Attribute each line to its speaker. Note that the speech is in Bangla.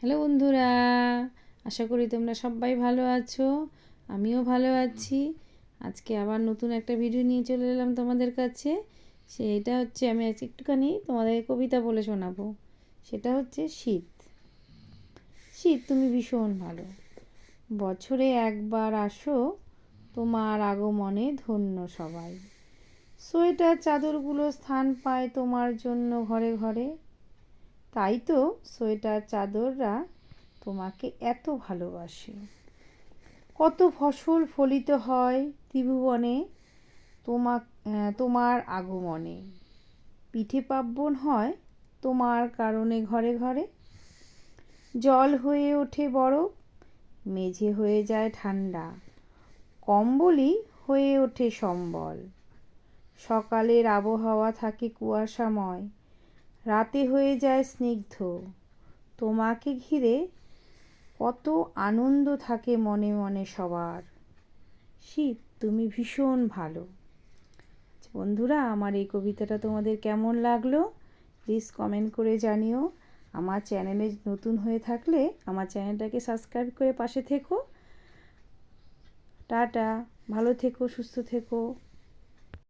Speaker 1: হ্যালো বন্ধুরা, আশা করি তোমরা সবাই ভালো আছো, আমিও ভালো আছি। আজকে আবার নতুন একটা ভিডিও নিয়ে চলে এলাম তোমাদের কাছে। সেটা হচ্ছে আমি আজকে একটুখানি তোমাদের কবিতা বলে শোনাবো। সেটা হচ্ছে শীত। শীত তুমি ভীষণ ভালো। বছরে একবার আসো তোমার আগমনে ধন্য সবাই। সোয়েটার, চাদরগুলো স্থান পায় তোমার জন্য ঘরে ঘরে। তাই তো সোয়েটার চাদররা তোমাকে এত ভালোবাসে। কত ফসল ফলিত হয় ত্রিভুবনে তোমা তোমার আগমনে। পিঠে পার্বণ হয় তোমার কারণে ঘরে ঘরে। জল হয়ে ওঠে বরফ, মেঝে হয়ে যায় ঠান্ডা। কম্বলই হয়ে ওঠে সম্বল। সকালের আবহাওয়া থাকে কুয়াশাময়। রাতে হয়ে যায় স্নিগ্ধ। তোমাকে ঘিরে কত আনন্দ থাকে মনে মনে সবার। শীত তুমি ভীষণ ভালো। বন্ধুরা, আমার এই কবিতাটা তোমাদের কেমন লাগল? প্লিজ কমেন্ট করে জানিও। আমার চ্যানেলে নতুন হয়ে থাকলে আমার চ্যানেলটাকে সাবস্ক্রাইব করে পাশে থেকো। টাটা, ভালো থেকো, সুস্থ থেকো।